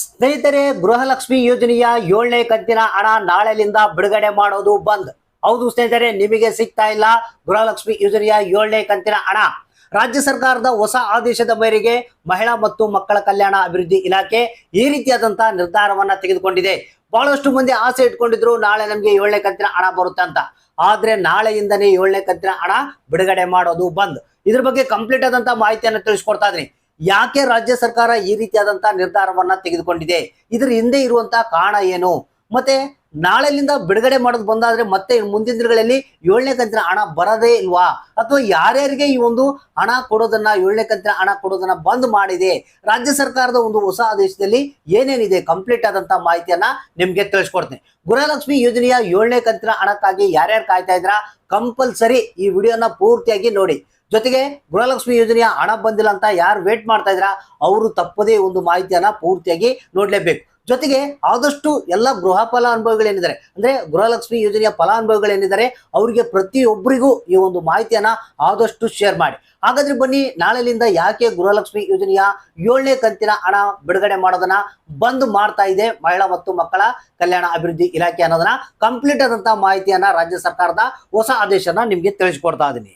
ಸ್ನೇಹಿತರೆ, ಗೃಹಲಕ್ಷ್ಮಿ ಯೋಜನೆಯ ಏಳನೇ ಕಂತಿನ ಹಣ ನಾಳೆಲಿಂದ ಬಿಡುಗಡೆ ಮಾಡೋದು ಬಂದ್. ಹೌದು ಸ್ನೇಹಿತರೆ, ನಿಮಗೆ ಸಿಗ್ತಾ ಇಲ್ಲ. ಗೃಹಲಕ್ಷ್ಮಿ ಯೋಜನೆಯ ಏಳನೇ ಕಂತಿನ ಹಣ. ರಾಜ್ಯ ಸರ್ಕಾರದ ಹೊಸ ಆದೇಶದ ಮೇರೆಗೆ ಮಹಿಳಾ ಮತ್ತು ಮಕ್ಕಳ ಕಲ್ಯಾಣ ಅಭಿವೃದ್ಧಿ ಇಲಾಖೆ ಈ ರೀತಿಯಾದಂತಹ ನಿರ್ಧಾರವನ್ನ ತೆಗೆದುಕೊಂಡಿದೆ. ಬಹಳಷ್ಟು ಮಂದಿ ಆಸೆ ಇಟ್ಕೊಂಡಿದ್ರು ನಾಳೆ ನಮಗೆ ಏಳನೇ ಕಂತಿನ ಹಣ ಬರುತ್ತೆ ಅಂತ. ಆದ್ರೆ ನಾಳೆಯಿಂದನೇ ಏಳನೇ ಕಂತಿನ ಹಣ ಬಿಡುಗಡೆ ಮಾಡೋದು ಬಂದ್. ಇದ್ರ ಬಗ್ಗೆ ಕಂಪ್ಲೀಟ್ ಆದಂತಹ ಮಾಹಿತಿಯನ್ನು ತಿಳಿಸ್ಕೊಡ್ತಾ ಇದ್ದೀನಿ. ಯಾಕೆ ರಾಜ್ಯ ಸರ್ಕಾರ ಈ ರೀತಿಯಾದಂತಹ ನಿರ್ಧಾರವನ್ನ ತೆಗೆದುಕೊಂಡಿದೆ? ಇದ್ರ ಹಿಂದೆ ಇರುವಂತಹ ಕಾರಣ ಏನು? ಮತ್ತೆ ನಾಳೆಲಿಂದ ಬಿಡುಗಡೆ ಮಾಡೋದು ಬಂದಾದ್ರೆ ಮತ್ತೆ ಮುಂದಿನ ದಿನಗಳಲ್ಲಿ ಏಳನೇ ಕಂತಿನ ಹಣ ಬರದೇ ಇಲ್ವಾ? ಅಥವಾ ಯಾರ್ಯಾರಿಗೆ ಈ ಒಂದು ಹಣ ಕೊಡೋದನ್ನ, ಏಳನೇ ಕಂತಿನ ಹಣ ಕೊಡೋದನ್ನ ಬಂದ್ ಮಾಡಿದೆ? ರಾಜ್ಯ ಸರ್ಕಾರದ ಒಂದು ಹೊಸ ಆದೇಶದಲ್ಲಿ ಏನೇನಿದೆ? ಕಂಪ್ಲೀಟ್ ಆದಂತಹ ಮಾಹಿತಿಯನ್ನ ನಿಮ್ಗೆ ತಿಳಿಸ್ಕೊಡ್ತೀನಿ. ಗೃಹಲಕ್ಷ್ಮಿ ಯೋಜನೆಯ ಏಳನೇ ಕಂತಿನ ಹಣಕ್ಕಾಗಿ ಯಾರ್ಯಾರು ಕಾಯ್ತಾ ಇದ್ರ? ಕಂಪಲ್ಸರಿ ಈ ವಿಡಿಯೋನ ಪೂರ್ತಿಯಾಗಿ ನೋಡಿ. ಜೊತೆಗೆ ಗೃಹಲಕ್ಷ್ಮಿ ಯೋಜನೆಯ ಹಣ ಬಂದಿಲ್ಲ ಅಂತ ಯಾರು ವೇಟ್ ಮಾಡ್ತಾ ಇದ್ರ? ಅವರು ತಪ್ಪದೇ ಒಂದು ಮಾಹಿತಿಯನ್ನ ಪೂರ್ತಿಯಾಗಿ ನೋಡ್ಲೇಬೇಕು. ಜೊತೆಗೆ ಆದಷ್ಟು ಎಲ್ಲ ಗೃಹ ಫಲಾನುಭವಿಗಳೇನಿದ್ದಾರೆ ಅಂದ್ರೆ ಗೃಹಲಕ್ಷ್ಮಿ ಯೋಜನೆಯ ಫಲಾನುಭವಿಗಳೇನಿದ್ದಾರೆ ಅವರಿಗೆ ಪ್ರತಿಯೊಬ್ಬರಿಗೂ ಈ ಒಂದು ಮಾಹಿತಿಯನ್ನ ಆದಷ್ಟು ಶೇರ್ ಮಾಡಿ. ಹಾಗಾದ್ರೆ ಬನ್ನಿ, ನಾಳೆಲಿಂದ ಯಾಕೆ ಗೃಹಲಕ್ಷ್ಮಿ ಯೋಜನೆಯ ಏಳನೇ ಕಂತಿನ ಹಣ ಬಿಡುಗಡೆ ಮಾಡೋದನ್ನ ಬಂದ್ ಮಾಡ್ತಾ ಇದೆ ಮಹಿಳಾ ಮತ್ತು ಮಕ್ಕಳ ಕಲ್ಯಾಣ ಅಭಿವೃದ್ಧಿ ಇಲಾಖೆ ಅನ್ನೋದನ್ನ ಕಂಪ್ಲೀಟ್ ಆದಂತಹ ಮಾಹಿತಿಯನ್ನ ರಾಜ್ಯ ಸರ್ಕಾರದ ಹೊಸ ಆದೇಶನ ನಿಮ್ಗೆ ತಿಳಿಸ್ಕೊಡ್ತಾ ಇದೀನಿ.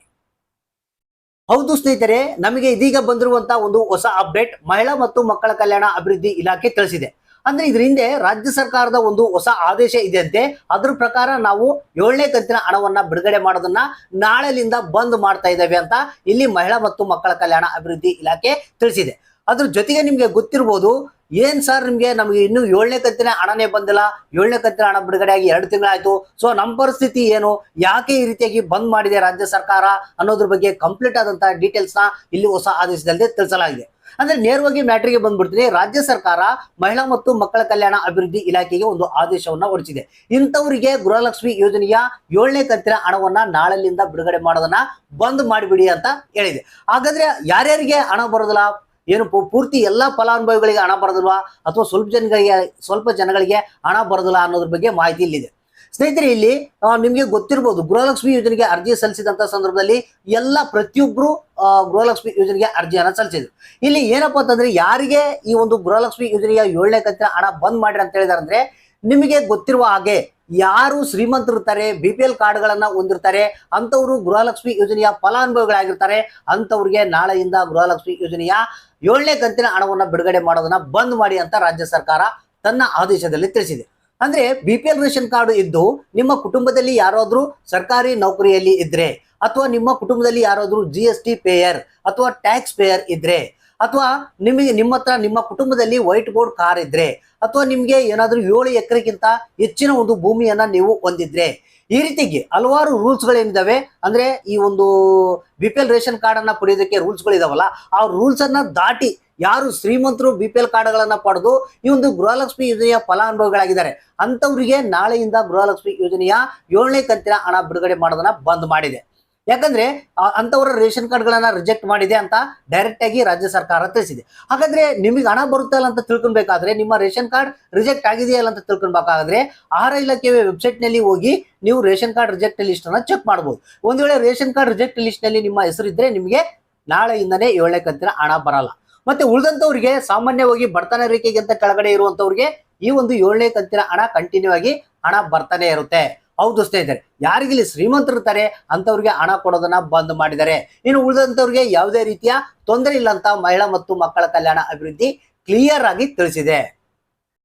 ಹೌದು ಸ್ನೇಹಿತರೆ, ನಮಗೆ ಇದೀಗ ಬಂದಿರುವಂತಹ ಒಂದು ಹೊಸ ಅಪ್ಡೇಟ್ ಮಹಿಳಾ ಮತ್ತು ಮಕ್ಕಳ ಕಲ್ಯಾಣ ಅಭಿವೃದ್ಧಿ ಇಲಾಖೆ ತಿಳಿಸಿದೆ. ಅಂದ್ರೆ ಇದ್ರ ಹಿಂದೆ ರಾಜ್ಯ ಸರ್ಕಾರದ ಒಂದು ಹೊಸ ಆದೇಶ ಇದೆಯಂತೆ. ಅದ್ರ ಪ್ರಕಾರ ನಾವು ಏಳನೇ ಕಂತಿನ ಹಣವನ್ನ ಬಿಡುಗಡೆ ಮಾಡೋದನ್ನ ನಾಳೆಲಿಂದ ಬಂದ್ ಮಾಡ್ತಾ ಇದ್ದೇವೆ ಅಂತ ಇಲ್ಲಿ ಮಹಿಳಾ ಮತ್ತು ಮಕ್ಕಳ ಕಲ್ಯಾಣ ಅಭಿವೃದ್ಧಿ ಇಲಾಖೆ ತಿಳಿಸಿದೆ. ಅದ್ರ ಜೊತೆಗೆ ನಿಮ್ಗೆ ಗೊತ್ತಿರ್ಬೋದು ಏನ್ ಸರ್ ನಿಮ್ಗೆ? ನಮ್ಗೆ ಇನ್ನು ಏಳನೇ ಕತ್ತಿನ ಹಣನೇ ಬಂದಿಲ್ಲ. ಏಳನೇ ಕಂತಿನ ಹಣ ಬಿಡುಗಡೆ ಆಗಿ ಎರಡು ತಿಂಗಳಾಯ್ತು. ಸೊ ನಮ್ಮ ಪರಿಸ್ಥಿತಿ ಏನು? ಯಾಕೆ ಈ ರೀತಿಯಾಗಿ ಬಂದ್ ಮಾಡಿದೆ ರಾಜ್ಯ ಸರ್ಕಾರ ಅನ್ನೋದ್ರ ಬಗ್ಗೆ ಕಂಪ್ಲೀಟ್ ಆದಂತಹ ಡೀಟೇಲ್ಸ್ನ ಇಲ್ಲಿ ಹೊಸ ಆದೇಶದಲ್ಲಿ ತಿಳಿಸಲಾಗಿದೆ. ಅಂದ್ರೆ ನೇರವಾಗಿ ಮ್ಯಾಟ್ರಿಗೆ ಬಂದ್ಬಿಡ್ತೀನಿ. ರಾಜ್ಯ ಸರ್ಕಾರ ಮಹಿಳಾ ಮತ್ತು ಮಕ್ಕಳ ಕಲ್ಯಾಣ ಅಭಿವೃದ್ಧಿ ಇಲಾಖೆಗೆ ಒಂದು ಆದೇಶವನ್ನ ಹೊರಡಿಸಿದೆ. ಇಂಥವರಿಗೆ ಗೃಹಲಕ್ಷ್ಮಿ ಯೋಜನೆಯ ಏಳನೇ ಕಂತಿನ ಹಣವನ್ನ ನಾಳೆಯಿಂದ ಬಿಡುಗಡೆ ಮಾಡೋದನ್ನ ಬಂದ್ ಮಾಡಿಬಿಡಿ ಅಂತ ಹೇಳಿದೆ. ಹಾಗಾದ್ರೆ ಯಾರ್ಯಾರಿಗೆ ಹಣ ಬರೋದಿಲ್ಲ? ಏನು ಪೂರ್ತಿ ಎಲ್ಲ ಫಲಾನುಭವಿಗಳಿಗೆ ಹಣ ಬರೋದಿಲ್ವಾ? ಅಥವಾ ಸ್ವಲ್ಪ ಜನಗಳಿಗೆ ಸ್ವಲ್ಪ ಜನಗಳಿಗೆ ಹಣ ಬರೋದಿಲ್ಲ ಅನ್ನೋದ್ರ ಬಗ್ಗೆ ಮಾಹಿತಿ ಇಲ್ಲಿದೆ. ಸ್ನೇಹಿತರೆ, ಇಲ್ಲಿ ನಿಮಗೆ ಗೊತ್ತಿರ್ಬೋದು, ಗೃಹಲಕ್ಷ್ಮಿ ಯೋಜನೆಗೆ ಅರ್ಜಿ ಸಲ್ಲಿಸಿದಂತ ಸಂದರ್ಭದಲ್ಲಿ ಎಲ್ಲ ಪ್ರತಿಯೊಬ್ಬರು ಗೃಹಲಕ್ಷ್ಮಿ ಯೋಜನೆಗೆ ಅರ್ಜಿಯನ್ನು ಸಲ್ಲಿಸಿದ್ರು. ಇಲ್ಲಿ ಏನಪ್ಪಾ ಅಂತಂದ್ರೆ, ಯಾರಿಗೆ ಈ ಒಂದು ಗೃಹಲಕ್ಷ್ಮಿ ಯೋಜನೆಯ ಏಳನೇ ಕಂತಿನ ಹಣ ಬಂದ್ ಮಾಡ್ರಿ ಅಂತ ಹೇಳಿದಾರೆ ಅಂದ್ರೆ ನಿಮಗೆ ಗೊತ್ತಿರುವ ಹಾಗೆ ಯಾರು ಶ್ರೀಮಂತರಿರ್ತಾರೆ ಬಿ ಪಿ ಎಲ್ ಕಾರ್ಡ್ಗಳನ್ನ ಹೊಂದಿರ್ತಾರೆ ಅಂತವರು ಗೃಹಲಕ್ಷ್ಮಿ ಯೋಜನೆಯ ಫಲಾನುಭವಿಗಳಾಗಿರ್ತಾರೆ ಅಂತವ್ರಿಗೆ ನಾಳೆಯಿಂದ ಗೃಹಲಕ್ಷ್ಮಿ ಯೋಜನೆಯ ಏಳನೇ ಕಂತಿನ ಹಣವನ್ನು ಬಿಡುಗಡೆ ಮಾಡೋದನ್ನ ಬಂದ್ ಮಾಡಿ ಅಂತ ರಾಜ್ಯ ಸರ್ಕಾರ ತನ್ನ ಆದೇಶದಲ್ಲಿ ತಿಳಿಸಿದೆ. ಅಂದ್ರೆ B P L ration card ಇದ್ದು ನಿಮ್ಮ ಕುಟುಂಬದಲ್ಲಿ ಯಾರಾದ್ರೂ ಸರ್ಕಾರಿ ನೌಕರಿಯಲ್ಲಿ ಇದ್ರೆ, ಅಥವಾ ನಿಮ್ಮ ಕುಟುಂಬದಲ್ಲಿ ಯಾರಾದ್ರೂ ಜಿ ಪೇಯರ್ ಅಥವಾ ಟ್ಯಾಕ್ಸ್ ಪೇಯರ್ ಇದ್ರೆ ಅಥವಾ ನಿಮಗೆ ನಿಮ್ಮ ಹತ್ರ ನಿಮ್ಮ ಕುಟುಂಬದಲ್ಲಿ ವೈಟ್ ಬೋರ್ಡ್ ಕಾರ್ ಇದ್ರೆ ಅಥವಾ ನಿಮಗೆ ಏನಾದರೂ ಏಳು ಎಕರೆಗಿಂತ ಹೆಚ್ಚಿನ ಒಂದು ಭೂಮಿಯನ್ನು ನೀವು ಹೊಂದಿದ್ರೆ, ಈ ರೀತಿಗೆ ಹಲವಾರು ರೂಲ್ಸ್ ಅಂದರೆ ಈ ಒಂದು B P L ration card ಅನ್ನ ಪಡೆಯೋದಕ್ಕೆ ರೂಲ್ಸ್ ಗಳಿದಾವಲ್ಲ, ಆ ರೂಲ್ಸ್ ಅನ್ನ ದಾಟಿ ಯಾರು ಶ್ರೀಮಂತರು ಬಿ ಪಿ ಎಲ್ ಕಾರ್ಡ್ಗಳನ್ನು ಪಡೆದು ಈ ಒಂದು ಗೃಹಲಕ್ಷ್ಮಿ ಯೋಜನೆಯ ಫಲಾನುಭವಿಗಳಾಗಿದ್ದಾರೆ ಅಂತವರಿಗೆ ನಾಳೆಯಿಂದ ಗೃಹಲಕ್ಷ್ಮಿ ಯೋಜನೆಯ ಏಳನೇ ಕಂತಿನ ಹಣ ಬಿಡುಗಡೆ ಮಾಡೋದನ್ನ ಬಂದ್ ಮಾಡಿದೆ. ಯಾಕಂದ್ರೆ ಅಂತವರ ರೇಷನ್ ಕಾರ್ಡ್ಗಳನ್ನ ರಿಜೆಕ್ಟ್ ಮಾಡಿದೆ ಅಂತ ಡೈರೆಕ್ಟ್ ಆಗಿ ರಾಜ್ಯ ಸರ್ಕಾರ ತಿಳಿಸಿದೆ. ಹಾಗಾದ್ರೆ ನಿಮಗೆ ಹಣ ಬರುತ್ತಲ್ಲ ಅಂತ ತಿಳ್ಕೊಬೇಕಾದ್ರೆ ನಿಮ್ಮ ರೇಷನ್ ಕಾರ್ಡ್ ರಿಜೆಕ್ಟ್ ಆಗಿದೆಯಲ್ಲ ಅಂತ ತಿಳ್ಕೊಬೇಕಾದ್ರೆ ಆಹಾರ ಇಲಾಖೆ ವೆಬ್ಸೈಟ್ನಲ್ಲಿ ಹೋಗಿ ನೀವು ರೇಷನ್ ಕಾರ್ಡ್ ರಿಜೆಕ್ಟ್ ಲಿಸ್ಟ್ ಅನ್ನ ಚೆಕ್ ಮಾಡಬಹುದು ಒಂದ್ ವೇಳೆ ರೇಷನ್ ಕಾರ್ಡ್ ರಿಜೆಕ್ಟ್ ಲಿಸ್ಟ್ನಲ್ಲಿ ನಿಮ್ಮ ಹೆಸರು ಇದ್ರೆ ನಿಮಗೆ ನಾಳೆಯಿಂದನೇ ಏಳನೇ ಕಂತಿನ ಹಣ ಬರಲ್ಲ. ಮತ್ತೆ ಉಳಿದಂತವ್ರಿಗೆ ಸಾಮಾನ್ಯವಾಗಿ ಬಡತನ ರೇಖೆಗಿಂತ ಕೆಳಗಡೆ ಇರುವಂತವ್ರಿಗೆ ಈ ಒಂದು ಏಳನೇ ಕಂತಿನ ಹಣ ಕಂಟಿನ್ಯೂ ಆಗಿ ಹಣ ಬರ್ತಾನೆ ಇರುತ್ತೆ. ಹೌದು ಸ್ನೇಹಿತರೆ ಯಾರಿಗಿಲ್ಲಿ ಶ್ರೀಮಂತರಿರ್ತಾರೆ ಅಂತವ್ರಿಗೆ ಹಣ ಕೊಡೋದನ್ನ ಬಂದ್ ಮಾಡಿದ್ದಾರೆ. ಇನ್ನು ಉಳಿದಂಥವ್ರಿಗೆ ಯಾವುದೇ ರೀತಿಯ ತೊಂದರೆ ಇಲ್ಲ ಅಂತ ಮಹಿಳಾ ಮತ್ತು ಮಕ್ಕಳ ಕಲ್ಯಾಣ ಅಭಿವೃದ್ಧಿ ಕ್ಲಿಯರ್ ಆಗಿ ತಿಳಿಸಿದೆ.